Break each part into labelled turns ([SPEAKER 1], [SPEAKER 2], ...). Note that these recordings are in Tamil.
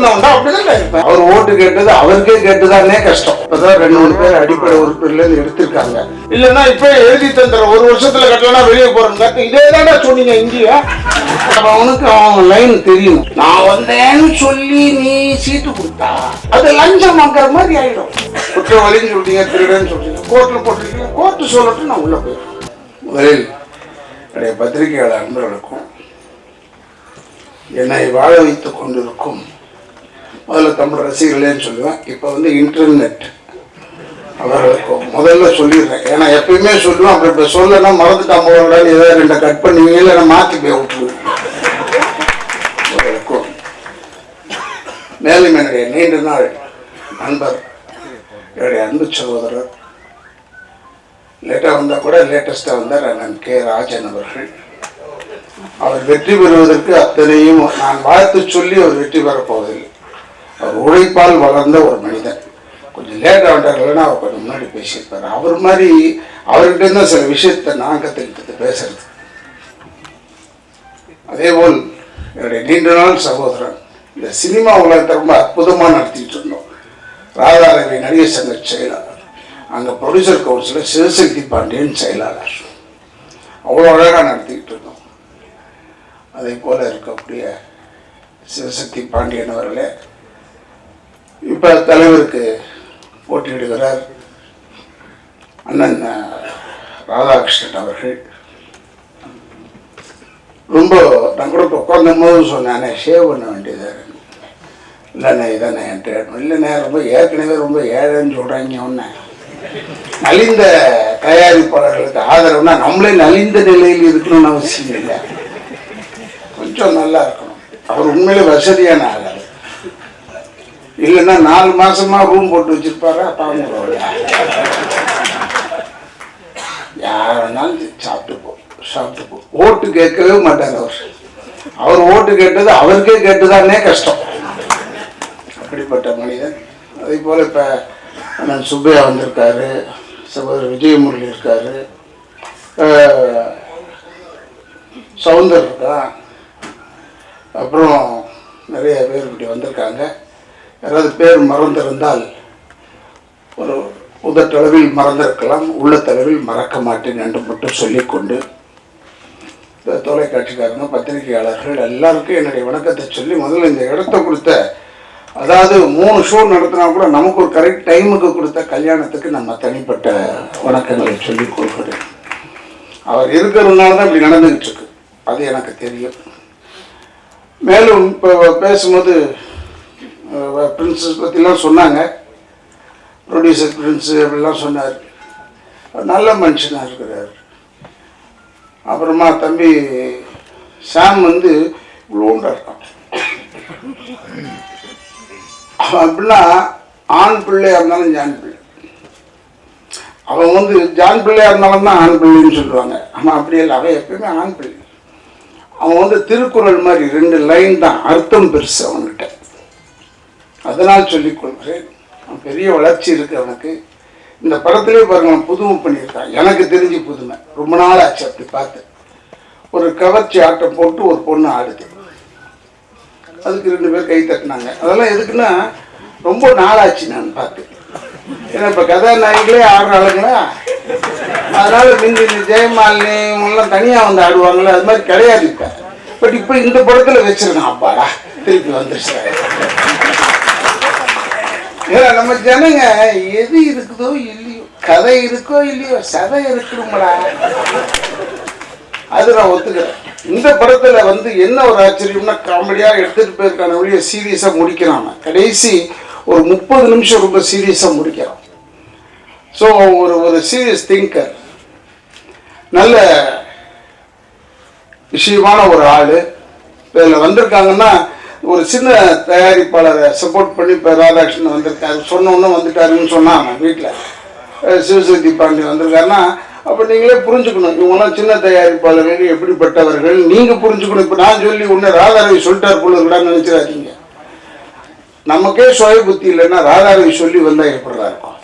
[SPEAKER 1] பிறந்தவன்டா அப்படிதான் அவர் ஓட்டு கேட்டது அவருக்கே கேட்டுதானே கஷ்டம். இப்பதான் ரெண்டு மூணு பேர் அடிப்படை உறுப்பினர்ல இருந்து எடுத்திருக்காங்க. இல்லைன்னா இப்ப எழுதி தந்துற ஒரு வருஷத்துல கட்டலனா வெளியே போறேன் இதே தான்டா சொன்னீங்க இங்கேயா அவனுக்கு அவன் லைன் தெரியும் நான் வந்தேன்னு சொல்லி நீ சீட்டு கொடுத்தா அது லஞ்சம் வாங்குற மாதிரி ஆயிடும். குற்றவாளின்னு சொல்றீங்க திருடன்னு சொல்றீங்க. கோர்ட்ல போட்டிருக்கீங்க. கோர்ட்டு சொல்லட்டும் நான் உள்ள போயிடுவேன் முதலில் என்னுடைய பத்திரிகையாளர் அன்பர்களுக்கும் என்னை வாழ வைத்துக் கொண்டிருக்கும் முதல்ல தமிழ் ரசிகர்களேன்னு சொல்லுவேன். இப்போ வந்து இன்டர்நெட் அவர்களுக்கும் முதல்ல சொல்லிடுறேன். ஏன்னா எப்பயுமே சொல்லுவேன். அப்படி இப்போ சொல்லனா மறந்துட்டா போகக்கூடாது ஏதாவது ரெண்டை கட் பண்ணுவீங்க இல்லை நான் மாற்றி போய் விட்டுருவேன். அவர்களுக்கும். மேலும் என்னுடைய நீண்ட நாள் நண்பர் என்னுடைய அன்பு சகோதரர். லேட்டாக வந்தால் கூட லேட்டஸ்ட்டாக வந்தார் அண்ணன் கே. ராஜன் அவர்கள். அவர் வெற்றி பெறுவதற்கு அத்தனையும் நான் வாழ்த்து சொல்லி அவர் வெற்றி பெறப்போவதில்லை அவர் உழைப்பால் வளர்ந்த ஒரு மனிதன். கொஞ்சம் லேட்டாக வந்தார் இல்லைன்னா அவர் கொஞ்சம் முன்னாடி பேசியிருப்பார். அவர் மாதிரி அவர்கிட்ட இருந்து சில விஷயத்தை நான் கற்றுக்கிட்டு பேசுறது. அதேபோல் என்னுடைய நீண்ட நாள் சகோதரன் இந்த சினிமா உலகத்தை ரொம்ப அற்புதமாக நடத்திட்டு இருந்தோம். ராதாரவி நடிகர் சங்க செயலாளர். அங்கே ப்ரொடியூசர் கவுன்சிலர் சிவசக்தி பாண்டியன் செயலாளர். அவ்வளோ அழகாக நடத்திக்கிட்டு இருந்தோம். அதே போல் இருக்கக்கூடிய சிவசக்தி பாண்டியன் அவர்களே இப்போ தலைவருக்கு போட்டியிடுகிறார் அண்ணன் ராதாகிருஷ்ணன் அவர்கள். ரொம்ப நான் கூட உட்காந்தும் போது சொன்னானே ஷேவ் பண்ண வேண்டியது இல்லைண்ணே இதானே என்கிட்ட இல்லைண்ணே ரொம்ப ஏற்கனவே ரொம்ப ஏழைன்னு சொல்கிறாங்க ஒன்று நலிந்த தயாரிப்பாளர்களுக்கு ஆதரவுனா நம்மளே நலிந்த நிலையில் இருக்கணும்னு அவசியம் இல்லை. கொஞ்சம் நல்லா இருக்கணும். அவர் உண்மையிலே வசதியான ஆள்? இல்லைன்னா நாலு மாசமா ரூம் போட்டு வச்சிருப்பாரு பாவங்களோட யார் வேணாலும் சாப்பிட்டு போ சாப்பிட்டு போ ஓட்டு கேட்கவே மாட்டார் அவர். அவர் ஓட்டு கேட்டது அவருக்கே கேட்டுதானே கஷ்டம். அப்படிப்பட்ட மனிதன். அதே போல் இப்போ அண்ணன் சுப்பையா வந்திருக்காரு சகோதரர் விஜயமுரளி இருக்காரு. சவுந்தர் இருக்கான். அப்புறம் நிறைய பேர் இப்படி வந்திருக்காங்க. யாராவது பேர் மறந்திருந்தால் ஒரு உதட்டளவில் மறந்திருக்கலாம் உள்ளத்தளவில் மறக்க மாட்டேன் என்று மட்டும் சொல்லிக்கொண்டு இந்த தொலைக்காட்சிக்காரங்க பத்திரிகையாளர்கள் எல்லாருக்கும் என்னுடைய வணக்கத்தை சொல்லி முதல்ல இந்த இடத்த கொடுத்த அதாவது மூணு ஷோ நடத்தினா கூட நமக்கு ஒரு கரெக்ட் டைமுக்கு கொடுத்த கல்யாணத்துக்கு நம்ம தனிப்பட்ட வணக்கங்களை சொல்லிக் கொள்கிறேன் அவர் இருக்கிறதுனால தான் இப்படி நடந்துகிட்டு இருக்கு. அது எனக்கு தெரியும். மேலும் இப்போ பேசும்போது பிரின்சஸ் பற்றிலாம் சொன்னாங்க. ப்ரொடியூசர் பிரின்ஸு அப்படிலாம் சொன்னார். நல்ல மனுஷனாக இருக்கிறார். அப்புறமா தம்பி சாம் வந்து இவ்வளோண்டா இருக்கான். அவன் அப்படின்னா ஆண் பிள்ளையாக இருந்தாலும் ஜான் பிள்ளை. அவன் வந்து ஜான் பிள்ளையாக இருந்தாலும் தான் ஆண் பிள்ளைன்னு சொல்லுவாங்க. ஆனால் அப்படி இல்லை. அவன் எப்பயுமே ஆண் பிள்ளை. அவன் வந்து திருக்குறள் மாதிரி ரெண்டு லைன் தான் அர்த்தம் பெருசு அவன்கிட்ட. அதனால் சொல்லிக் கொள்கிறேன். பெரிய வளர்ச்சி இருக்கு அவனுக்கு. இந்த படத்திலே பாருங்க அவன் புதுமை பண்ணியிருக்கான். எனக்கு தெரிஞ்சு புதுமை. ரொம்ப நாள் ஆச்சு அப்படி பார்த்து ஒரு கவர்ச்சி ஆட்டம் போட்டு ஒரு பொண்ணு ஆடுது. அதுக்கு ரெண்டு பேர் கை தட்டினாங்க. அதெல்லாம் எதுக்குன்னா ரொம்ப நாளாச்சு நான் பார்த்து ஏன்னா இப்போ கதாநாயகிகளே ஆடுற ஆளுங்களா? அதனால மிஞ்சி இந்த ஜெயமாலினி இவங்கெல்லாம் தனியாக வந்து ஆடுவாங்களே அது மாதிரி கிடையாது இப்போ. பட் இப்போ இந்த படத்தில் வச்சிருக்கான். அப்பாடா திருப்பி வந்துருச்சு. நம்ம ஜனங்க எது இருக்குதோ இல்லையோ கதை இருக்கோ இல்லையோ சதை இருக்கணுங்களா அது நான் ஒத்துக்கிறேன். இந்த படத்துல வந்து என்ன ஒரு ஆச்சரியம்னா காமெடியா எடுத்துட்டு போயிருக்கான வழிய சீரியஸா முடிக்கிறான் கடைசி ஒரு முப்பது நிமிஷம் ரொம்ப சீரியஸா முடிக்கிறான். ஸோ ஒரு ஒரு சீரியஸ் திங்கர் நல்ல விஷயமான ஒரு ஆள். இதில் வந்திருக்காங்கன்னா ஒரு சின்ன தயாரிப்பாளரை சப்போர்ட் பண்ணி இப்போ ராதாகிருஷ்ணன் வந்திருக்காரு. சொன்னோன்னு வந்துட்டாருன்னு சொன்னான் அவன் வீட்டில் சிவசக்தி பாண்டி வந்திருக்காருன்னா அப்போ நீங்களே புரிஞ்சுக்கணும். இவங்கெல்லாம் சின்ன தயாரிப்பாளர்கள் எப்படிப்பட்டவர்கள் நீங்கள் புரிஞ்சுக்கணும். இப்போ நான் சொல்லி ஒன்று ராதாரவி சொல்லிட்டார் போல நினச்சிடாதீங்க நமக்கே சுய புத்தி இல்லைன்னா ராதாரவி சொல்லி வந்தால் எப்படிடா இருக்கும்?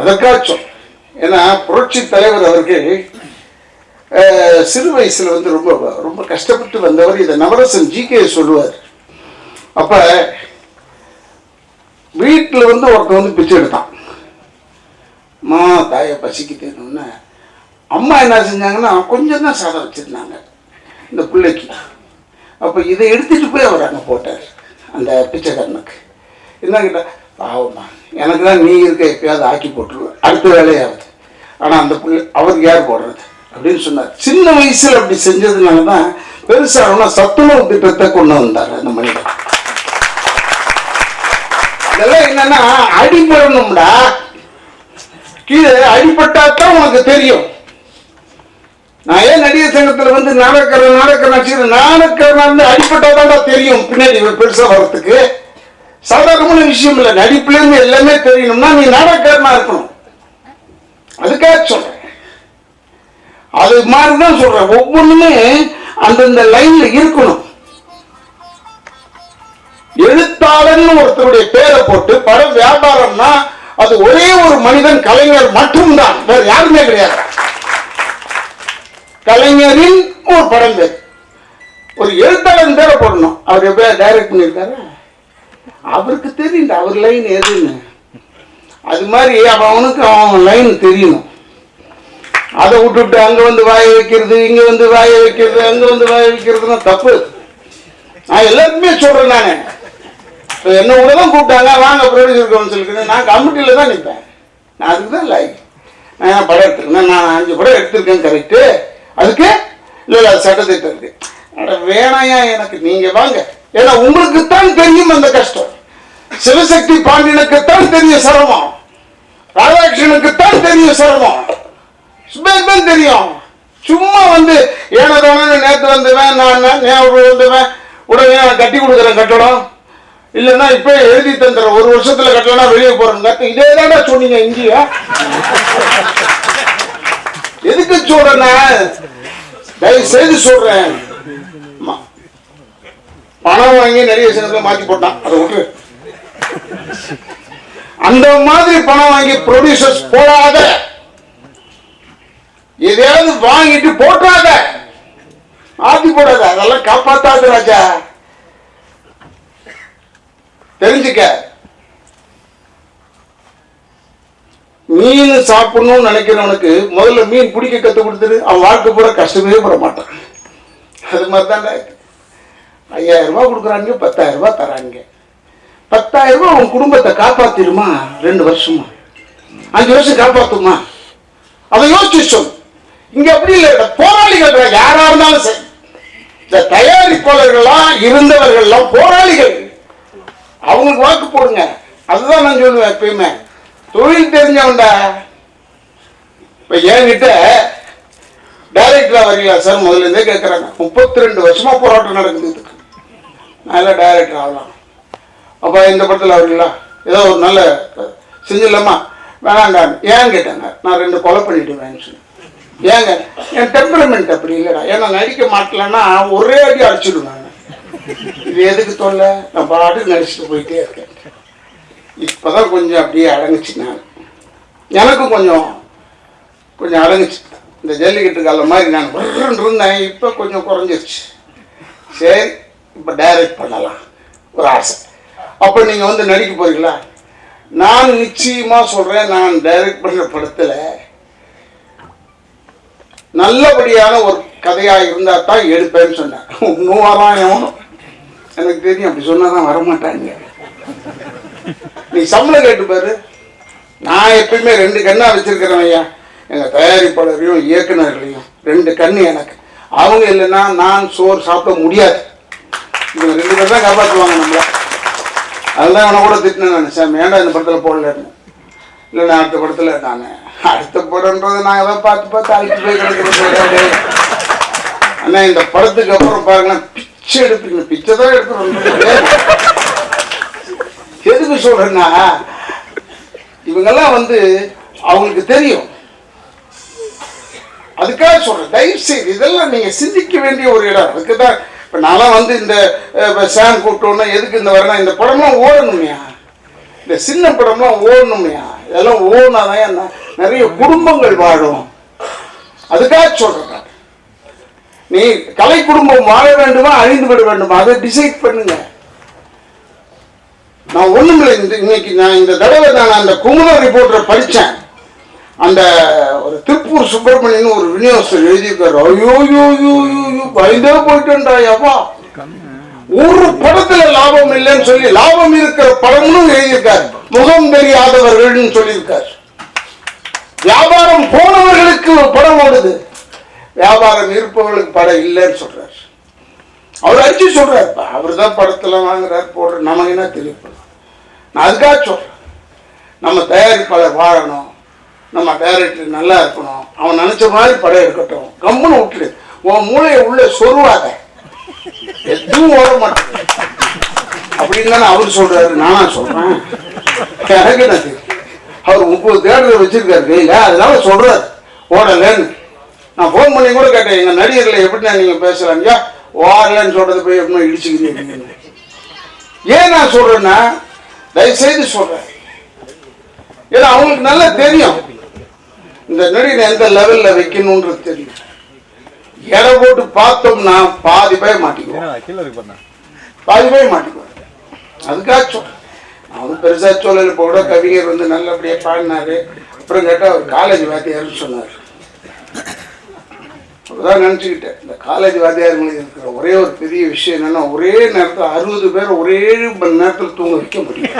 [SPEAKER 1] அதற்காச்சும். ஏன்னா புரட்சி தலைவர் அவர்கள் சிறு வயசில் வந்து ரொம்ப ரொம்ப கஷ்டப்பட்டு வந்தவர் இதை நவரசன் ஜி கே சொல்லுவார். அப்போ வீட்டில் வந்து ஒருத்தன் வந்து பிச்சை எடுத்தான். மா தாயை பசிக்குதுன்னு. அம்மா என்ன செஞ்சாங்கன்னா கொஞ்சம் தான் சாதம் வச்சுருந்தாங்க இந்த பிள்ளைக்கு. அப்போ இதை எடுத்துட்டு போய் அவர் அங்கே போட்டார் அந்த பிச்சைக்காரனுக்கு. என்ன கேட்டால் பாவம்மா எனக்கு தான் நீ இருக்க எப்பயாவது ஆக்கி போட்டுருவேன் அடுத்த வேலையாவது. ஆனால் அந்த பிள்ளை அவருக்கு யார் போடுறது? அப்படின்னு சொன்னார். சின்ன வயசில் அப்படி செஞ்சதுனால தான் பெருசாக சத்துணவு திட்டத்தை கொண்டு வந்தார் அந்த மனிதன் இதெல்லாம் என்னன்னா அடிபடணும்டா கீழே அடிபட்டா தான் உனக்கு தெரியும். நான் ஏன் நடிகர் சங்கத்தில் வந்து நாடகர நாடக நடிச்சு நாடகரா இருந்து அடிபட்டாதான்டா தெரியும். பின்னாடி இவர் பெருசா வர்றதுக்கு. சாதாரணமான விஷயம் இல்லை. நடிப்புலேருந்து எல்லாமே தெரியணும்னா நீ நாடகக்காரனா இருக்கணும். அதுக்காக சொல்றேன். அது மாதிரி தான் சொல்றேன். ஒவ்வொன்றுமே அந்தந்த லைன்ல இருக்கணும். எழுத்தாளர்னு ஒருத்தருடைய பேரை போட்டு பட வியாபாரம்னா அது ஒரே ஒரு மனிதன் கலைஞர் மட்டும்தான். வேற யாருமே கிடையாது. கலைஞரின் ஒரு படம் பேர். ஒரு எழுத்தாளர் பேரை போடணும். அவர் எப்படியா டைரக்ட் பண்ணியிருக்காரு? அவருக்கு தெரியும் அவர் லைன் எதுன்னு. அது மாதிரி அவனுக்கு அவன் லைன் தெரியணும். அதை விட்டுவிட்டு அங்க வந்து வாய வைக்கிறது இங்க வந்து வாய வைக்கிறது அங்க வந்து வாய வைக்கிறதுனா தப்பு. நான் எல்லாருமே சொல்றேன் நானு. இப்ப என்ன கூட தான் கூப்பிட்டாங்க வாங்க ப்ரொடியூசர் கவுன்சிலுக்கு நான் கமிட்டியில தான் நிற்பேன். நான் அதுக்கு தான் லைக் நான் ஏன் படம் எடுத்துருக்கேன் நான் அஞ்சு படம் எடுத்திருக்கேன் கரெக்டு அதுக்கு இல்லை இல்லை சட்டத்திட்டம் இருக்கு. அட வேணாயா எனக்கு? நீங்க வாங்க. ஏன்னா உங்களுக்கு தான் தெரியும் அந்த கஷ்டம். சிவசக்தி பாண்டியனுக்கு தான் தெரியும் சிரமம். ராதாகிருஷ்ணனுக்கு தான் தெரியும் சிரமம். சுபேஷ் தான் தெரியும். சும்மா வந்து ஏனதானு நேற்று வந்துவேன் நான் நான் நேற்று வந்தவன் உடனே நான் கட்டி கொடுக்குறேன் கட்டடம். இல்லைன்னா இப்போ எழுதி தந்துடுறேன். ஒரு வருஷத்துல கட்டலன்னா வெளியே போறேன். கட்டு இதே தானே சொன்னீங்க இங்கேயா. எதுக்கு சொல்றேன்னா தயவு செய்து சொல்றேன் பணம் வாங்கி நிறைய சின்னத்துல மாத்தி போட்டான். அதை விட்டு அந்த மாதிரி பணம் வாங்கி ப்ரொடியூசர்ஸ் போடாத. எதையாவது வாங்கிட்டு போட்டாத ஆத்தி போடாத அதெல்லாம் காப்பாத்தாது ராஜா. தெரிஞ்சுக்க. மீன் சாப்பிடணும்னு நினைக்கிறவனுக்கு முதல்ல மீன் பிடிக்க கத்து கொடுத்துரு. அவன் வாழ்க்கை பூரா கஷ்டமே பட மாட்டான். அது மாதிரி தானே ஐயாயிரம் ரூபாய் கொடுக்குறாங்க பத்தாயிரம் ரூபாய் தராங்க. பத்தாயிரம் ரூபாய் அவன் குடும்பத்தை காப்பாத்திருமா ரெண்டு வருஷமா. அஞ்சு வருஷம் காப்பாத்துமா? அதை யோசிச்சு சொல்லு இங்க அப்படி இல்லை? போராளிகள் யாரா இருந்தாலும் சரி. இந்த தயாரிப்பாளர்கள்லாம் இருந்தவர்கள்லாம் போராளிகள். அவங்களுக்கு வாக்கு போடுங்க. அதுதான் நான் சொல்லுவேன் எப்பயுமே. தொழில் தெரிஞ்சவன்டா. இப்ப என்கிட்ட டைரக்டரா வரீங்களா சார் முதல்ல இருந்தே கேட்கறாங்க முப்பத்தி ரெண்டு வருஷமா போராட்டம் நடக்குது இதுக்கு நல்ல டைரக்டர் ஆகலாம் அப்ப இந்த படத்தில் வரீங்களா ஏதோ ஒரு நல்ல செஞ்சிடலாமா வேணாண்டான்னு ஏன் கேட்டாங்க. நான் ரெண்டு கொலை பண்ணிட்டுவேன்னு சொன்னேன் ஏங்க என் டெம்பரமெண்ட் அப்படி இல்லைடா. ஏன்னா நடிக்க மாட்டலன்னா ஒரே அடி அடிச்சிடுவேன் நான். இது எதுக்கு தோல்ல? நான் பாட்டுக்கு நடிச்சுட்டு போயிட்டே இருக்கேன். இப்போதான் கொஞ்சம் அப்படியே அடங்குச்சு நான் எனக்கும் கொஞ்சம் கொஞ்சம் அடங்குச்சு. இந்த ஜல்லிக்கட்டு காலம் மாதிரி நான் விருன்னு இருந்தேன். இப்போ கொஞ்சம் குறைஞ்சிருச்சு. சரி இப்போ டைரக்ட் பண்ணலாம். ஒரு ஆசை. அப்போ நீங்கள் வந்து நடிக்க போறீங்களா? நான் நிச்சயமாக சொல்கிறேன் நான் டைரக்ட் பண்ணுற படத்தில் நல்லபடியான ஒரு கதையாக இருந்தால் தான் எடுப்பேன்னு சொன்னேன் இன்னும் வரான் எனக்கு தெரியும் அப்படி சொன்னால் தான் வரமாட்டாங்க. நீ சம்பளம் கேட்டு பாரு. நான் எப்பயுமே ரெண்டு கண்ணாக வச்சிருக்கிறேன் ஐயா. எங்கள் தயாரிப்பாளரையும் இயக்குனர்களையும் ரெண்டு கண்ணு எனக்கு. அவங்க இல்லைன்னா நான் சோறு சாப்பிட முடியாது. இவங்க ரெண்டு பேர் தான் காப்பாற்றுவாங்க நம்மளை. அதுதான் அவனை கூட திட்டினேன் நான். சாமி ஏன்டா இந்த படத்தில் போடலன்னு? இல்லை நான் அடுத்த படத்தில் நான். அடுத்த படம்ன்றதை நான் எதை பார்த்து பார்த்து அழைத்து போய் கிடக்கிறோம் ஆனால் இந்த படத்துக்கு அப்புறம் பாருங்களேன் பிச்சை எடுத்துக்கணும் பிச்சை தான் எடுத்துக்கணும். எதுக்கு சொல்கிறேன்னா இவங்கெல்லாம் வந்து அவங்களுக்கு தெரியும். அதுக்காக சொல்கிறேன் தயவு செய்து இதெல்லாம் நீங்கள் சிந்திக்க வேண்டிய ஒரு இடம். அதுக்கு தான் இப்போ நான்லாம் வந்து இந்த அஹ், சாம் கூப்பிட்டோன்னா எதுக்கு இந்த வரணும் இந்த படம்லாம் ஓடணுமையா. இந்த சின்ன படம்லாம் ஓடணுமையா. இதெல்லாம் ஓடினாதான் நிறைய குடும்பங்கள் வாழும். அதுக்காக சொல்றேன். நீ கலை குடும்பம் வாழ வேண்டுமா அழிந்து விட வேண்டுமா? அதை டிசைட் பண்ணுங்க. நான் ஒண்ணுமில்லை. இந்த இன்னைக்கு நான் இந்த தடவை நான் அந்த குமுத ரிப்போர்ட்டரை படித்தேன் அந்த ஒரு திருப்பூர் சுப்பிரமணியன் ஒரு விநியோகஸ்தர் எழுதியிருக்காரு. ஐயோ யோ யோ யோ பயந்தே போயிட்டேன்டா அப்பா ஒரு படத்துல லாபம் இல்லைன்னு சொல்லி லாபம் இருக்கிற படம்னு எழுதியிருக்காரு. முகம் தெரியாதவர்கள் சொல்லியிருக்காரு. வியாபாரம் போனவர்களுக்கு ஒரு படம் ஓடுது. வியாபாரம் இருப்பவர்களுக்கு படம் இல்லைன்னு சொல்றாரு. அவர் அடிச்சு சொல்றாரு அவர் தான் படத்துல வாங்குறாரு போடுற நமக்கு என்ன தெரியும்? நான் அதுக்காக சொல்றேன். நம்ம தயாரிப்பாளர் வாழணும். நம்ம டைரக்டர் நல்லா இருக்கணும். அவன் நினைச்ச மாதிரி படம் எடுக்கட்டும் கம்முன்னு விட்டுடு. உன் மூளையை உள்ள சொருவாத. எதுவும் ஓட மாட்டேன். அப்படின்னு தானே அவர் சொல்றாரு நானா சொல்றேன். எனக்கு தெரியும் அவர் முப்பது தேட்டர் வச்சிருக்காரு கையில அதனால சொல்றாரு ஓடலன்னு. நான் ஃபோன் பண்ணி கூட கேட்டேன் எங்க நடிகர்களை எப்படிண்ணா நீங்க பேசுறாங்க? ஓடலன்னு சொல்றது போய் எப்படி இடிச்சுக்கிறீங்க? ஏன் நான் சொல்றேன்னா தயவுசெய்து சொல்றேன். ஏன்னா அவங்களுக்கு நல்லா தெரியும். இந்த நடிகை எந்த லெவல்ல வைக்கணும்ன்றது தெரியும். எடை போட்டு பார்த்தோம்னா பாதி பேர் மாட்டிக்குவோம். பாதி பேர் மாட்டிக்குவோம். அதுக்காக சொல்றேன் அவன் பெருசா சொல்லல இப்போ கூட கவிஞர் வந்து நல்லபடியா பாடினாரு. அப்புறம் கேட்டா அவர் காலேஜ் வாத்தியார்னு சொன்னார். அப்பதான் நினச்சிக்கிட்டேன். இந்த காலேஜ் வாத்தியாருங்களுக்கு இருக்கிற ஒரே ஒரு பெரிய விஷயம் என்னன்னா ஒரே நேரத்தில் அறுபது பேர் ஒரே மணி நேரத்தில் தூங்க வைக்க முடியும்.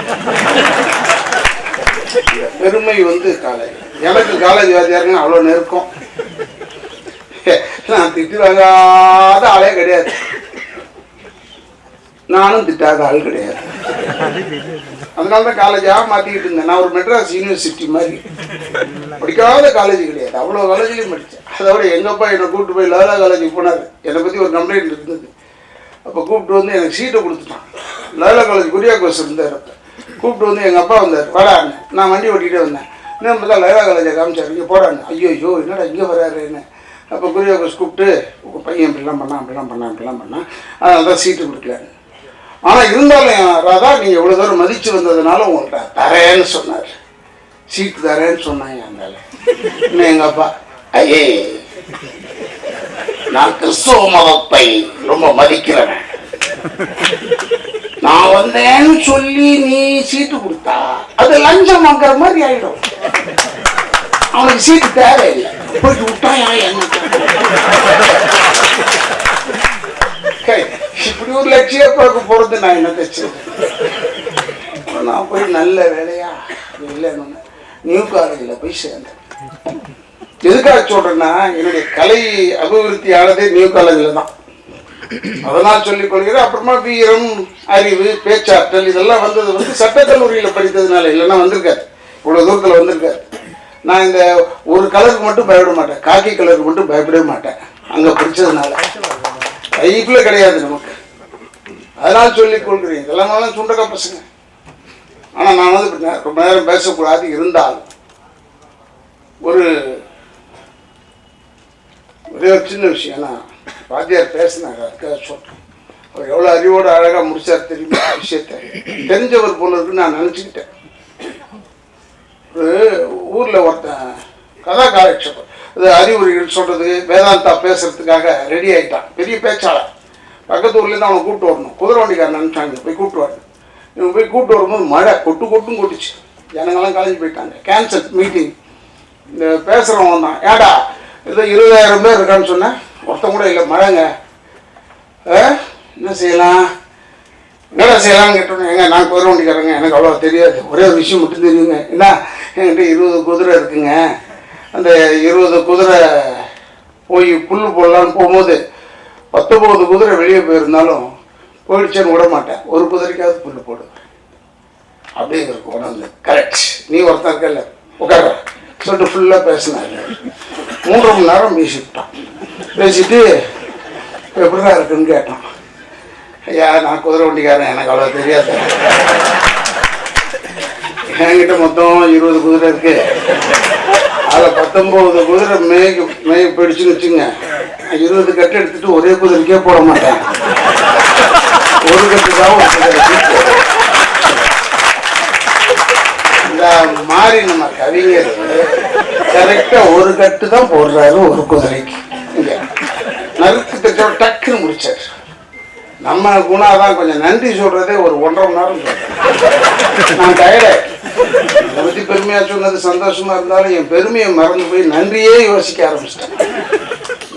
[SPEAKER 1] பெருமை வந்து காலேஜ். எனக்கு காலேஜ் வாத்தியாருங்க அவ்வளோ நெருக்கம். நான் திட்டு வாங்காத ஆளே கிடையாது நானும் திட்டாத ஆள் கிடையாது அதனால தான் காலேஜாக மாற்றிக்கிட்டு இருந்தேன் நான் ஒரு மெட்ராஸ் யூனிவர்சிட்டி மாதிரி படிக்காத காலேஜ் கிடையாது அவ்வளோ காலேஜ்லையும் படித்தேன் அதோட எங்கப்பா என்னை கூப்பிட்டு போய் லாலா காலேஜுக்கு போனார் என்னை பற்றி ஒரு கம்ப்ளைண்ட் இருந்தது அப்போ கூப்பிட்டு வந்து எனக்கு சீட்டை கொடுத்துட்டான் லாலா காலேஜ் குரியாக்கோஸ் இருந்தார் அப்போ கூப்பிட்டு வந்து எங்கள் அப்பா வந்தார் வராங்க நான் வண்டி ஓட்டிகிட்டே வந்தேன் இன்னும் பார்த்தா லாலா காலேஜை காமிச்சார் இங்கே போகிறாங்க ஐயோ ஐயோ என்னடா இங்கே வராருன்னு அப்போ குரியாக்கோஸ் கூப்பிட்டு உங்கள் பையன் இப்படிலாம் பண்ணான் அப்படிலாம் பண்ணான் இப்படிலாம் பண்ணான். அதனால தான் சீட்டு கொடுக்கல. ஆனால் இருந்தாலும் ராதா நீங்கள் இவ்வளோ தூரம் மதித்து வந்ததுனால உங்கள்கிட்ட தரேன்னு சொன்னார். சீட்டு தரேன்னு சொன்னாங்க அதனால இன்னும் எங்கள் அப்பா ஐயே நான் கிறிஸ்துவ மதத்தை ரொம்ப மதிக்கிறேன் நான் வந்தேன்னு சொல்லி நீ சீட்டு கொடுத்தா அது லஞ்சம் வாங்குற மாதிரி ஆயிடும். அவனுக்கு சீட்டு தேவையில்லை. போயிட்டு விட்டாயா என்ன இப்படி ஒரு லட்சிய பார்க்க போறது நான் என்ன தச்சு நான் போய் நல்ல வேலையா இல்லைன்னு நியூ காலேஜில் போய் சேர்ந்தேன் எதுக்காக சொல்றேன்னா என்னுடைய கலை அபிவிருத்தி ஆனதே நியூ காலேஜில் தான் அதெல்லாம் சொல்லிக் கொள்கிறேன் அப்புறமா வீரம் அறிவு பேச்சாற்றல் இதெல்லாம் வந்தது வந்து சட்டக்கல்லூரியில் படித்ததுனால இல்லைன்னா வந்திருக்காரு இவ்வளோ தூரத்தில் வந்திருக்காரு நான் இந்த ஒரு கலருக்கு மட்டும் பயப்பட மாட்டேன். காக்கி கலருக்கு மட்டும் பயப்படவே மாட்டேன். அங்கே பிடிச்சதுனால. லைஃப்பில் கிடையாது நமக்கு. அதனால சொல்லிக் கொள்கிறேன். இதெல்லாம் சுண்டக்கா பசங்க. ஆனால் நான் வந்து ரொம்ப நேரம் பேசக்கூடாது இருந்தால் ஒரு ஒரே ஒரு சின்ன விஷயம் ஏன்னா வாத்தியார் பேசினாங்க அதுக்காக சொல்கிறேன் அவர் எவ்வளோ அறிவோடு அழகாக முடிச்சார் தெரியுமா? விஷயத்தை. தெரிஞ்சவர் போல இருக்குன்னு நான் நினச்சிக்கிட்டேன். ஊரில் ஒருத்தன் கதா காலட்சேபம். இது அறிவுரைகள் சொல்கிறது வேதாந்தா பேசுகிறதுக்காக ரெடி ஆகிட்டான் பெரிய பேச்சாளர். பக்கத்து ஊர்லேருந்து அவனை கூப்பிட்டு வரணும். குதிரை வண்டிக்காரன் நினச்சாங்க போய் கூப்பிட்டு வரணும். இவன் போய் கூப்பிட்டு வரும்போது மழை கொட்டு கொட்டும் கொட்டுச்சு. ஜனங்கள்லாம் கலைஞ்சு போயிட்டாங்க. கேன்சல் மீட்டிங் இந்த பேசுகிறவன் தான். ஏடா ஏதோ இருபதாயிரம் பேர் இருக்கான்னு சொன்னேன் ஒருத்தன் கூட இல்லை மழைங்க. ஆ? என்ன செய்யலாம்? என்னடா செய்யலாம்னு கேட்டோன்னே எங்க நான் குதிரை வண்டிக்காரங்க எனக்கு அவ்வளோ தெரியாது. ஒரே ஒரு விஷயம் மட்டும் தெரியுங்க. என்ன? என்கிட்ட இருபது குதிரை இருக்குங்க. அந்த இருபது குதிரை போய் புல் போடலான்னு போகும்போது பத்தொம்போது குதிரை வெளியே போயிருந்தாலும் போயிடுச்சேன்னு விட மாட்டேன். ஒரு குதிரைக்காவது புல் போடு. அப்படிங்கிற கோணம் வந்து கரெக்ட் நீ ஒருத்தன் இருக்கல உட்கார. சொல்லிட்டு ஃபுல்லாக பேசினாரு. மூன்று மணி நேரம் பேசிவிட்டான். பேசிட்டு எப்படிதான் இருக்குன்னு கேட்டான். ஐயா நான் குதிரை வண்டிக்காரன். எனக்கு அவ்வளோ தெரியாது. என்கிட்ட மொத்தம் இருபது குதிரை இருக்கு. அதில் பத்தொம்போது குதிரை மேய்க்கு மேய போயிடுச்சுன்னு வச்சுங்க. இருபது கட்டு எடுத்துட்டு ஒரே குதிரைக்கே போட மாட்டேன். ஒரு கட்டுக்காக ஒரு குதிரை போடுவேன். இந்த மாதிரி நம்ம கவிஞர் கரெக்டாக ஒரு கட்டு தான் போடுறாரு ஒரு குதிரைக்கு. இங்கே. நறுக்கு தச்சோட டக்குன்னு முடிச்சார். நம்ம குணா தான் கொஞ்சம் நன்றி சொல்றதே ஒரு ஒன்றரை மணி நேரம் சொல்றேன். நான் டயர்டு அதை பற்றி பெருமையாக சொன்னது சந்தோஷமாக இருந்தாலும் என் பெருமையை மறந்து போய் நன்றியே யோசிக்க ஆரம்பிச்சிட்டேன்.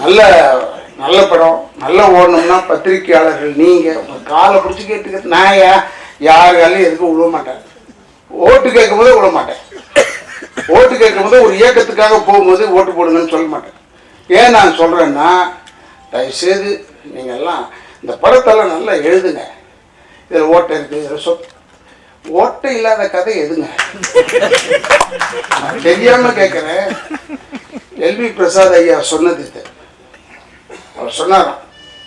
[SPEAKER 1] நல்ல நல்ல படம் நல்லா ஓடணும்னா பத்திரிக்கையாளர்கள் நீங்கள் உங்கள் காலை பிடிச்சி கேட்டுக்கிறது நான் யார் காலையும் எதுக்கும் விட மாட்டேன். ஓட்டு கேட்கும் போதே விட மாட்டேன். ஓட்டு கேட்கும் போது ஒரு இயக்கத்துக்காக போகும்போது ஓட்டு போடுங்கன்னு சொல்ல மாட்டேன். ஏன் நான் சொல்கிறேன்னா தயவுசெய்து நீங்கள் எல்லாம் இந்த படத்தெல்லாம் நல்லா எழுதுங்க. இதில் ஓட்டை இருக்குது இதில் சொத்து ஓட்டை இல்லாத கதை எதுங்க? நான் தெரியாம கேட்குறேன் எல்வி பிரசாத் ஐயா சொன்னது இது. அவர் சொன்னாராம்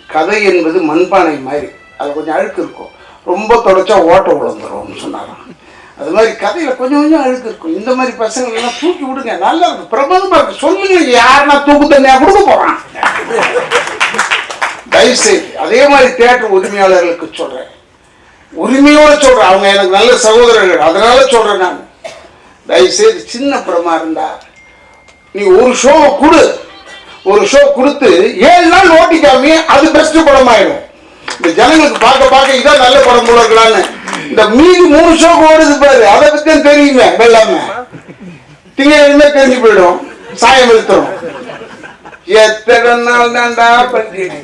[SPEAKER 1] கதை என்பது மண்பானை மாதிரி. அது கொஞ்சம் அழுக்கு இருக்கும். ரொம்ப தொடச்சா ஓட்டை விழுந்துரும்னு சொன்னாராம். அது மாதிரி கதையில கொஞ்சம் கொஞ்சம் அழுக்கு இருக்கும். இந்த மாதிரி பசங்களை எல்லாம் தூக்கி விடுங்க. நல்லா இருக்கு. பிரபலமாக இருக்கு. சொல்லுங்க. யாருன்னா தூக்கு தண்ணியா கொடுக்க போறான். தயவுசெய்து அதே மாதிரி தேட்டர் உரிமையாளர்களுக்கு சொல்றேன். உரிமையோட சொல்றேன். அவங்க எனக்கு நல்ல சகோதரர்கள். அதனால சொல்றேன் நான். தயவுசெய்து சின்ன படமா இருந்தா நீ ஒரு ஷோ கொடு. ஒரு ஷோ கொடுத்து ஏழு நாள் ஓட்டிக்காம அது பெஸ்ட் படம் ஆயிடும் இந்த ஜனங்களுக்கு பார்க்க பார்க்க இதான் நல்ல படம் போல இந்த மீதி மூணு ஷோ ஓடுது பாரு. அதை பத்தி தெரியுமே வெள்ளாம. திங்கக்கிழமை தெரிஞ்சு போயிடும். சாயம் எழுத்துறோம் எத்தனை நாள் தான்டா பண்றீங்க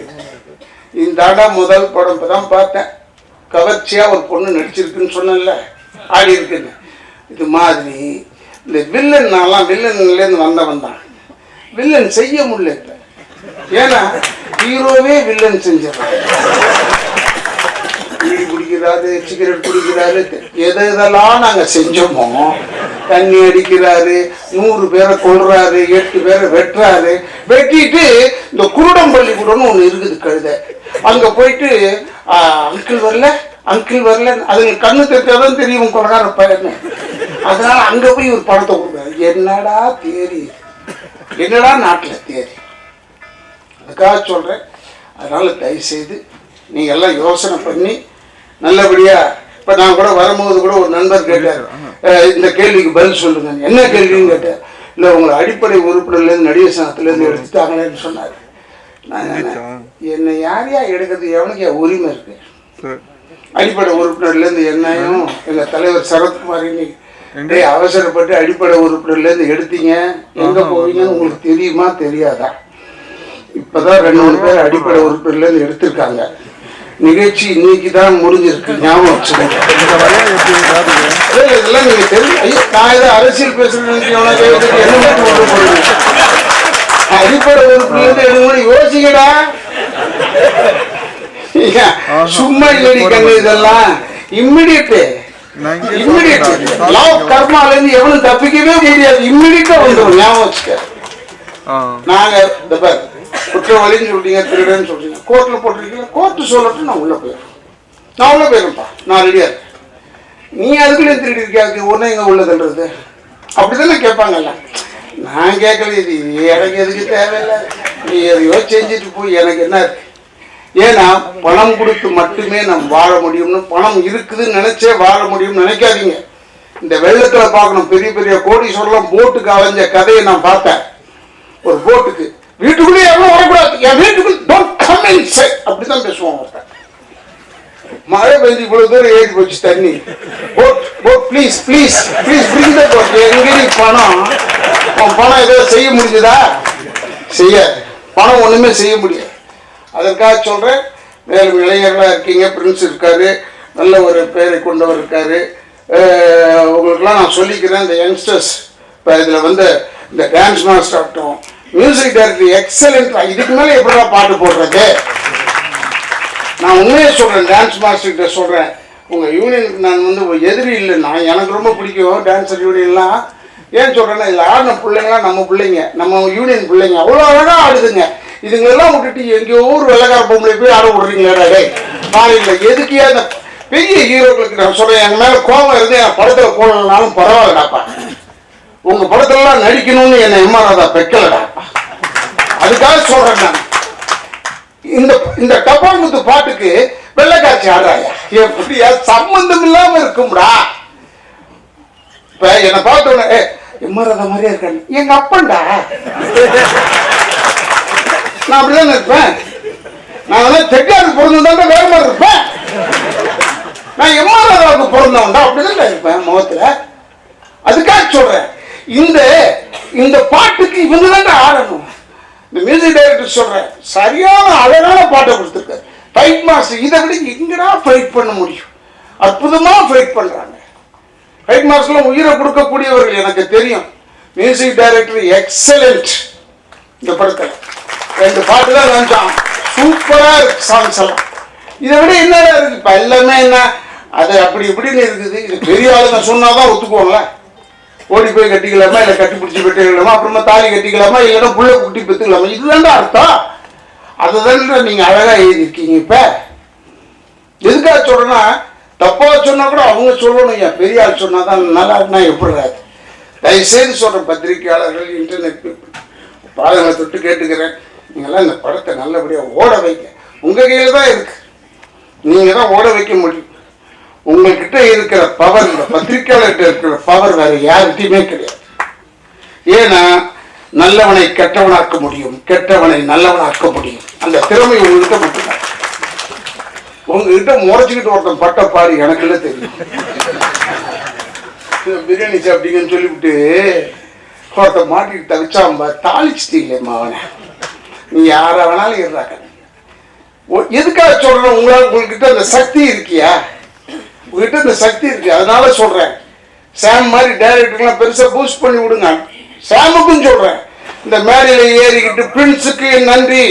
[SPEAKER 1] இந்த முதல் படம் தான் பார்த்தேன். கவர்ச்சியாக ஒரு பொண்ணு நடிச்சிருக்குன்னு சொன்னேன்ல. ஆடி இருக்குன்னு. இது மாதிரி இந்த வில்லன் நான்லாம் வில்லன்லேருந்து வந்தவன் தான். வில்லன் செய்ய முடியல ஏன்னா ஹீரோவே வில்லன் செஞ்சிடறான். பீடி குடிக்கிறாரு சிகரெட் குடிக்கிறாரு எதை இதெல்லாம் நாங்கள் செஞ்சோமோ தண்ணி அடிக்கிறாரு நூறு பேரை கொள்றாரு எட்டு பேரை வெட்டுறாரு வெட்டிட்டு இந்த குருடம் பள்ளிக்கூடம்னு ஒன்று இருக்குது கழுத. அங்கே போயிட்டு அங்கிள் வரல அங்கிள் வரல. அதுங்க கண்ணு தெரிஞ்சாதான் தெரியும் கொலகார பையன் அதனால அங்கே போய் ஒரு படத்தை கொடுப்பாரு என்னடா தேரி என்னடா நாட்டுல தேரி அதுக்காக சொல்கிறேன் அதனால் தயவுசெய்து நீங்கள் எல்லாம் யோசனை பண்ணி நல்லபடியாக இப்போ நான் கூட வரும்போது கூட ஒரு நண்பர் கேட்டார். இந்த கேள்விக்கு பதில் சொல்லுங்க. என்ன கேள்வின்னு கேட்டார். இல்லை உங்களை அடிப்படை உறுப்பினர்லேருந்து நடிகர் சங்கத்துலேருந்து எடுத்துட்டாங்களேன்னு சொன்னார். நான். என்ன- யார் யார் எடுக்கிறது எவனுக்கு உரிமை இருக்கு? அடிப்படை உறுப்பினர்லேருந்து என்னையும் எங்கள் தலைவர் சரத்குமார் இன்னைக்கு அவசரப்பட்டு அடிப்படை உறுப்பினர்லேருந்து எடுத்தீங்க. எங்கே போவீங்கன்னு உங்களுக்கு தெரியுமா தெரியாதா? இப்பதான் ரெண்டு மூணு பேர் அடிப்படை உறுப்பினர்லேருந்து எடுத்திருக்காங்க. நிகழ்ச்சி இன்னைக்கு தான் முடிஞ்சிருக்கு. ஞாபகம் வச்சுக்கோங்க. இதெல்லாம் நீங்க தெரியும் ஐயோ நான் ஏதோ அரசியல் பேசுறேன்னு என்ன மட்டும் கொண்டு போறீங்க அடிப்படை எடுக்கணும்னு யோசிக்கடா? சும்மா இல்லடி கண்ணு இதெல்லாம். இம்மிடியட் இம்மிடியட்
[SPEAKER 2] சொல்றேன்.
[SPEAKER 1] லா கர்மால இருந்து எவனும் தப்பிக்கவே முடியாது. இம்மிடியட்டா வந்துடும் ஞாபகம் வச்சுக்க. நாங்க இந்த பாரு குற்றவாளின்னு சொல்றீங்க திருடன்னு சொல்றீங்க. கோர்ட்ல போட்டிருக்கீங்க கோர்ட்டு சொல்லட்டும் நான் உள்ள போயிடுறேன். நான் உள்ள போயிடுறேன்ப்பா. நான் ரெடியா இருக்கேன். நீ அதுக்குள்ளே திருடி இருக்கியா ஒன்றும் எங்க உள்ள தள்ளுறது? அப்படிதானே கேட்பாங்கல்ல. நான் கேட்கல இது எனக்கு எதுக்கு தேவையில்லை? நீ எதையோ செஞ்சுட்டு போய் எனக்கு என்ன ஏன்னா பணம் கொடுத்து மட்டுமே நம்ம வாழ முடியும்னு பணம் இருக்குதுன்னு நினைச்சே வாழ முடியும்னு நினைக்காதீங்க. இந்த வெள்ளத்துல பார்க்கணும் பெரிய பெரிய கோடீஸ்வரலாம் போட்டுக்கு அலைஞ்ச கதையை நான் பார்த்தேன். ஒரு போட்டுக்கு வீட்டுக்குள்ளே எவ்வளோ வரக்கூடாது. என் வீட்டுக்குள்ளே டோன்ட் கம் இன் அப்படிதான் பேசுவாங்க ஒருத்தன். மழை பெஞ்சு இவ்வளவு தூரம் ஏறி போச்சு தண்ணி boat boat please please please bring the boat பணம் உன் பணம் ஏதோ செய்ய முடிஞ்சதா? செய்ய. பணம் ஒண்ணுமே செய்ய முடியாது. அதற்காக சொல்றேன். மேலும் இளைஞர்களாக இருக்கீங்க. பிரின்ஸ் இருக்காரு. நல்ல ஒரு பேரை கொண்டவர் இருக்காரு. அஹ் உங்களுக்கெல்லாம் நான் சொல்லிக்கிறேன். இந்த யங்ஸ்டர்ஸ் இப்போ இதில் வந்து இந்த டான்ஸ் மாஸ்டர் ஆகட்டும் மியூசிக் டைரக்டர் எக்ஸலண்ட் இதுக்கு மேலே எப்படிடா பாட்டு போடுறது? நான் உண்மையை சொல்கிறேன் டான்ஸ் மாஸ்டர்கிட்ட சொல்கிறேன் உங்கள் யூனியனுக்கு நான் வந்து எதிரி இல்லை நான் எனக்கு ரொம்ப பிடிக்கும் டான்ஸர் யூனியன்லாம் ஏன் சொல்கிறேன்னா இதில் ஆடின பிள்ளைங்களாம் நம்ம பிள்ளைங்க நம்ம யூனியன் பிள்ளைங்க. அவ்வளோ அழகாக ஆடுதுங்க. இதுங்களெல்லாம் விட்டுட்டு எங்கேயோ ஒரு வெள்ளக்கார பொம்பளை போய் ஆட விடுறீங்களா டேய். இல்லை எதுக்கு அந்த பெரிய ஹீரோக்களுக்கு நான் சொல்கிறேன் என் மேலே கோபம் இருந்து என் படத்தில் போடலனாலும் பரவாயில்லடாப்பா. உங்கள் படத்துலலாம் நடிக்கணும்னு என்னை எம்ஆர்ஆதா பெக்கலடாப்பா அதுக்காக சொல்கிறேன் நான். இந்த இந்த டப்பாங்குத்து பாட்டுக்கு வெள்ளக்காட்சி ஆடுறாயா? எப்படியா? சம்பந்தம் இல்லாம இருக்கும்டா. இப்ப என்ன பார்த்த உடனே "ஏய், எம்மரத மாதிரியா இருக்காங்க எங்க அப்பன்டா. நான் அப்படிதான் இருப்பேன். நான் வந்து செட்டியாருக்கு பிறந்திருந்தா வேற மாதிரி இருப்பேன். நான் எம்ஆர் பிறந்தவன்டா அப்படிதான் இருப்பேன் முகத்துல. அதுக்காக சொல்றேன். இந்த இந்த பாட்டுக்கு இவங்க தான் ஆடணும். இந்த மியூசிக் டைரக்டர் சொல்கிறேன் சரியான அழகான பாட்டை கொடுத்துருக்காரு. ஃபைட் மாஸ்டர் இதை விட எங்கடா ஃபைட் பண்ண முடியும்? அற்புதமாக ஃபைட் பண்ணுறாங்க ஃபைட் மாஸ்டர்ல உயிரை கொடுக்கக்கூடியவர்கள் எனக்கு தெரியும். மியூசிக் டைரக்டர் எக்ஸலண்ட் இந்த படத்தில். ரெண்டு பாட்டு தான் நினைச்சான் சூப்பராக இருக்கு சாங்ஸ் எல்லாம். இதை விட என்னடா இருக்கு? இப்போ எல்லாமே என்ன? அது அப்படி இப்படின்னு இருக்குது. இது பெரிய ஆளுங்க சொன்னாதான் ஒத்துக்குவோம்ல. ஓடி போய் கட்டிக்கலாமா இல்லை கட்டி பிடிச்சி வெட்டிக்கலாமா அப்புறமா தாலி கட்டிக்கலாமா இல்லைன்னா புள்ள குட்டி பெற்றுக்கலாமா? இதுதான்டா அர்த்தம். அதுதான்டா நீங்கள் அழகாக எழுதியிருக்கீங்க இப்போ. எதுக்காக சொல்கிறேன்னா தப்பாக சொன்னால் கூட அவங்க சொல்லணும். என் பெரிய ஆள் சொன்னாதான் நல்லா நான் எப்படி தயவுசெய்து சொல்கிறேன் பத்திரிகையாளர்கள் இன்டர்நெட் பாதங்களை தொட்டு கேட்டுக்கிறேன். நீங்களாம் இந்த படத்தை நல்லபடியாக ஓட வைக்க உங்கள் கையில் தான் இருக்குது நீங்கள் தான் ஓட வைக்க முடியும். உங்ககிட்ட இருக்கிற பவர் இந்த பத்திரிகையாளர்கிட்ட இருக்கிற பவர் வேற யார்கிட்டயுமே கிடையாது. ஏன்னா நல்லவனை கெட்டவனாக்க முடியும் கெட்டவனை நல்லவனாக்க முடியும். அந்த திறமை உங்ககிட்ட மட்டும்தான். உங்ககிட்ட முறைச்சிக்கிட்டு ஒருத்தன் பட்ட பாரு எனக்குள்ள தெரியும். பிரியாணி சாப்பிட்டீங்கன்னு சொல்லிவிட்டு ஒருத்த மாட்டிட்டு தவிச்சாம்பா தாளிச்சிட்டீங்களேம்மா அவனை. நீ யாரை வேணாலும் இருந்தாக்க எதுக்காக சொல்கிறேன் உங்களால் உங்ககிட்ட அந்த சக்தி இருக்கியா? உங்ககிட்ட இந்த சக்தி இருக்கு. அதனால சொல்றேன். சாம் மாதிரி டைரக்டர்லாம் பெருசா பூஸ்ட் பண்ணி விடுங்க. சாமுக்கும் சொல்றேன். இந்த மேடையில ஏறிக்கிட்டு பிரின்ஸுக்கு நன்றி.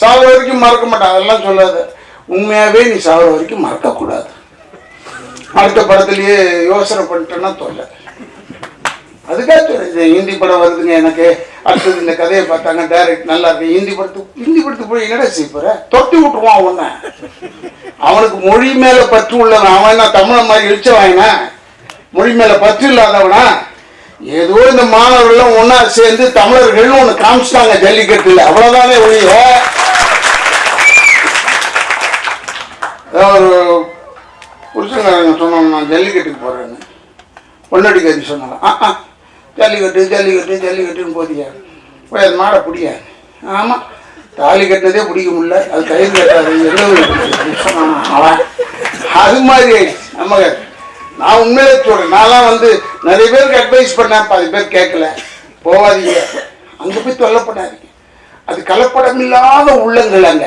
[SPEAKER 1] சாவர வரைக்கும் மறக்க மாட்டேன். அதெல்லாம் சொல்லாத. உண்மையாவே நீ சாவர வரைக்கும் மறக்கக்கூடாது. அடுத்த படத்துலயே யோசனை பண்ணிட்டேன்னா தொல்லை. அதுக்காக ஹிந்தி படம் வருதுங்க எனக்கு. அடுத்தது இந்த கதையை பார்த்தாங்க. டைரக்ட் நல்லா இருக்கு. ஹிந்தி படத்துக்கு ஹிந்தி படத்துக்கு போய் என்னடா செய்ய போற? தொட்டி விட்டுருவான் உன்ன. அவனுக்கு மொழி மேல பற்று உள்ளவன். அவன் என்ன தமிழன் மாதிரி இழிச்சவாயினா மொழி மேல பற்று இல்லாதவனா? ஏதோ இந்த மாணவர்கள் ஒன்னா சேர்ந்து தமிழர்கள் ஒன்று காமிச்சிட்டாங்க ஜல்லிக்கட்டுல. அவ்வளவுதானே ஒழிய? ஒரு புருஷங்காரங்க சொன்னோம் நான் ஜல்லிக்கட்டுக்கு போறேன்னு. பொன்னாடி கறி சொன்னாங்க. ஆ ஆ ஜல்லிக்கட்டு ஜல்லிக்கட்டு ஜல்லிக்கட்டுன்னு போதியா? போய் அது மாடை பிடியா? ஆமாம் தாலி கட்டினதே பிடிக்க முடியல. அது கயிறு கட்டாது அது மாதிரி ஆயிடுச்சு. நம்ம நான் உண்மையிலே சொல்றேன். நான்லாம் வந்து நிறைய பேருக்கு அட்வைஸ் பண்ணேன். பாதி பேர் கேட்கல. போகாதீங்க. அங்கே போய் தொல்லப்படாதீங்க. அது கலப்படம் இல்லாத உள்ளங்கள் அங்கே.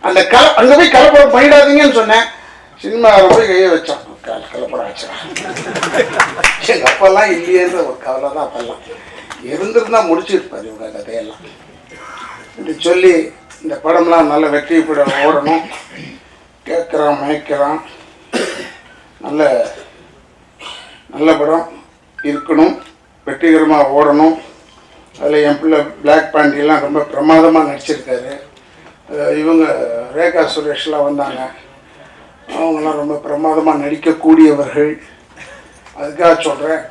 [SPEAKER 1] அந்த கல அங்கே போய் கலப்படம் பண்ணிடாதீங்கன்னு சொன்னேன். சினிமாவில் போய் கையை வச்சான். கல- கலப்படம் வச்சான் எங்கள் அப்பெல்லாம் இல்லையேன்ற ஒரு கவலை தான் அப்பெல்லாம். இருந்திருந்தா முடிச்சிருப்பார் இவங்க கதையெல்லாம். என்று சொல்லி இந்த படம்லாம் நல்ல வெற்றி படம் ஓடணும். கேட்குறான் மயக்கிறான். நல்ல நல்ல படம் இருக்கணும். வெற்றிகரமாக ஓடணும். அதில் என் பிள்ளை பிளாக் பாண்டியெல்லாம் ரொம்ப பிரமாதமாக நடிச்சிருக்காரு. இவங்க ரேகா சுரேஷ்லாம் வந்தாங்க. அவங்களாம் ரொம்ப பிரமாதமாக நடிக்கக்கூடியவர்கள். அதுக்காக சொல்கிறேன்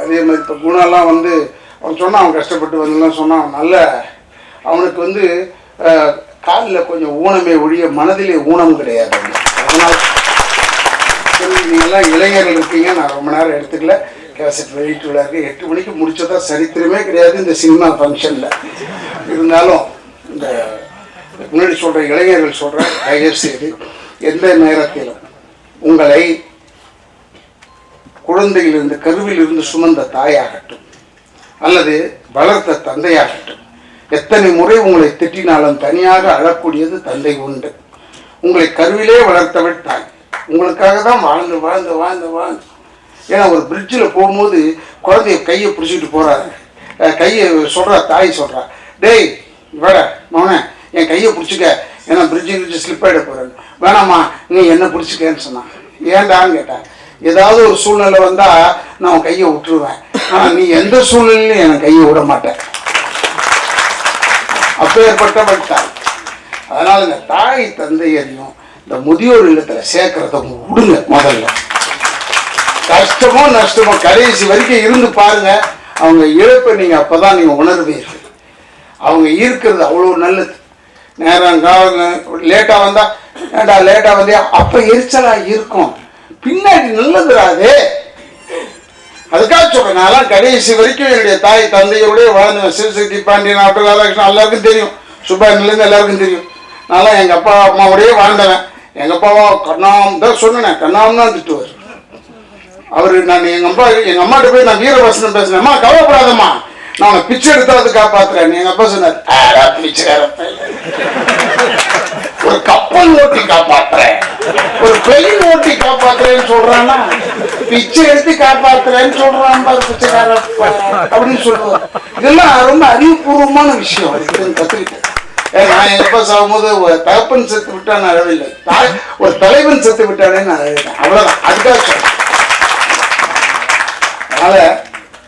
[SPEAKER 1] அதே மாதிரி இப்போ குணாலாம் வந்து அவன் சொன்னான் அவன் கஷ்டப்பட்டு வந்தெல்லாம் சொன்னான் அவன் நல்ல அவனுக்கு வந்து காலில் கொஞ்சம் ஊனமே ஒழிய மனதிலே ஊனம் கிடையாது. அதனால் நீங்கள்லாம் இளைஞர்கள் இருக்கீங்க நான் ரொம்ப நேரம் எடுத்துக்கல. கேசட் வெளியிட்டுள்ள இருக்கு எட்டு மணிக்கு முடிச்சதா சரித்திரமே கிடையாது இந்த சினிமா ஃபங்க்ஷனில் இருந்தாலும் இந்த முன்னாடி சொல்கிற இளைஞர்கள் சொல்கிற தயவு செய்து எந்த நேரத்திலும் உங்களை குழந்தையிலிருந்து கருவிலிருந்து சுமந்த தாயாகட்டும் அல்லது வளர்த்த தந்தையாகட்டும் எத்தனை முறை உங்களை திட்டினாலும் தனியாக அழக்கூடியது தந்தை உண்டு. உங்களை கருவிலே வளர்த்தவள் தாய் உங்களுக்காக தான் வாழ்ந்து வாழ்ந்து வாழ்ந்து வாழ்ந்து. ஏன்னா ஒரு பிரிட்ஜில் போகும்போது குழந்தைய கையை பிடிச்சிட்டு போகிறாரு கையை சொல்கிறா தாய் சொல்கிறா டேய் வேட மவனே என் கையை பிடிச்சிக்க. ஏன்னா பிரிட்ஜு கிரிட்ஜு ஸ்லிப் ஆகிட போகிறேன் வேணாம்மா நீ என்ன பிடிச்சிக்கன்னு சொன்னான் ஏன்டான்னு கேட்டேன் ஏதாவது ஒரு சூழ்நிலை வந்தால் நான் உன் கையை விட்டுருவேன். ஆனால் நீ எந்த சூழ்நிலையும் என் கையை விட மாட்டேன் அப்பேற்பட்டவள் தாய். அதனால் இந்த தாய் தந்தையரையும் இந்த முதியோர் இல்லத்தில் சேர்க்கறத விடுங்க முதல்ல. கஷ்டமோ நஷ்டமோ கடைசி வரைக்கும் இருந்து பாருங்க. அவங்க இழப்பை நீங்கள் அப்போ தான் நீங்கள் உணர்வீர்கள். அவங்க இருக்கிறது அவ்வளோ நல்லது. நேரம் லேட்டாக வந்தால் ஏண்டா லேட்டாக வந்தியா? அப்போ எரிச்சலாக இருக்கும். பின்னாடி நல்லதுடாதே அதுக்காக சொல்றேன். நான் கடைசி வரைக்கும் என்னுடைய தாய் தந்தையோடய வாழ்ந்தேன் சிவசக்தி பாண்டியன் அப்துல் ராதாகிருஷ்ணன் எல்லாருக்கும் தெரியும். சுப்பாண்டிலேருந்து எல்லாருக்கும் தெரியும். நான்லாம் எங்கள் அப்பா அம்மாவோடய வாழ்ந்தவன். எங்கள் அப்பாவா கண்ணாம் தான் சொன்னேன். கண்ணாம் தான் திட்டுவார். அவர் நான் எங்கள் அப்பா எங்கள் அம்மாட்ட போய் நான் வீரவசனம் பேசினேன். அம்மா கவலைப்படாதம்மா. நான் உனக்கு பிச்சை எடுத்தாவது காப்பாத்துறேன். எங்கள் அப்பா சொன்னார் ஒரு கப்பல் ஓட்டி காப்பாத்துறேன். ஒரு பெயின் ஓட்டி காப்பாத்துறேன்னு சொல்றான்னா பிச்சை எடுத்து காப்பாத்துறேன்னு சொல்றான் பாரு பிச்சைக்கார அப்படின்னு சொல்லுவார் இதெல்லாம் ரொம்ப அறிவுபூர்வமான விஷயம். இது கத்துக்கிட்டேன்? ஏன் நான் எங்க அப்பா சாகும்போது ஒரு தகப்பன் செத்து விட்டா நான் அழவில்லை. தாய் ஒரு தலைவன் செத்து விட்டானே நான் அழுதேன் அவ்வளவுதான். அதுக்காக சொல்றேன். அதனால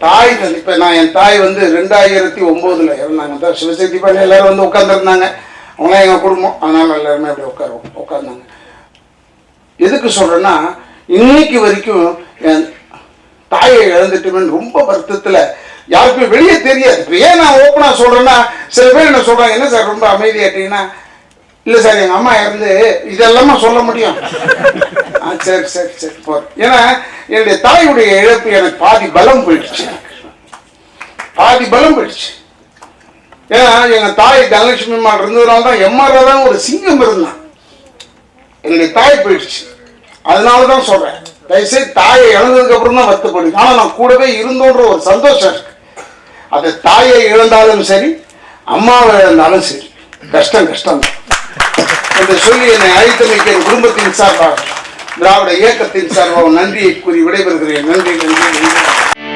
[SPEAKER 1] தாய் இப்ப நான் என் தாய் வந்து ரெண்டாயிரத்தி ஒன்பதுல இறந்தாங்க. தான் சிவசக்தி பண்ணி எல்லாரும் வந்து உட்காந்துருந்தாங்க அவங்களாம் எங்க குடும்பம். அதனால எல்லாருமே அப்படி உட்கார உட்கார்ந்தாங்க. எதுக்கு சொல்றேன்னா இன்னைக்கு வரைக்கும் என் தாயை இழந்துட்டுமேன்னு ரொம்ப வருத்தத்தில். யாருக்குமே வெளியே தெரியாது. இப்போ ஏன் நான் ஓப்பனாக சொல்கிறேன்னா சில பேர் என்ன சொல்கிறாங்க என்ன சார் ரொம்ப அமைதியாட்டீங்கன்னா இல்லை சார் எங்கள் அம்மா இறந்து இதெல்லாமா சொல்ல முடியும்? ஆ சரி சரி சரி போ ஏன்னா என்னுடைய தாயுடைய இழப்பு எனக்கு பாதி பலம் போயிடுச்சு. பாதி பலம் போயிடுச்சு. ஏன்னா எங்கள் தாய் தனலட்சுமி அம்மா இருந்ததுனால தான் எம்ஆர்ல தான் ஒரு சிங்கம் இருந்தான். என்னுடைய தாய் போயிடுச்சு. அதனால தான் சொல்றேன். தயவுசெய்து தாயை இழந்ததுக்கு அப்புறம் தான் வருத்தப்படுது ஆனால் நான் கூடவே இருந்தோன்ற ஒரு சந்தோஷம் இருக்கு. அது தாயை இழந்தாலும் சரி அம்மாவை இழந்தாலும் சரி. கஷ்டம் கஷ்டம் என்று சொல்லி என்னை அழைத்தமைக்கு என் குடும்பத்தின் சார்பாக திராவிட இயக்கத்தின் சார்பாக நன்றியை கூறி விடைபெறுகிறேன். நன்றி நன்றி நன்றி.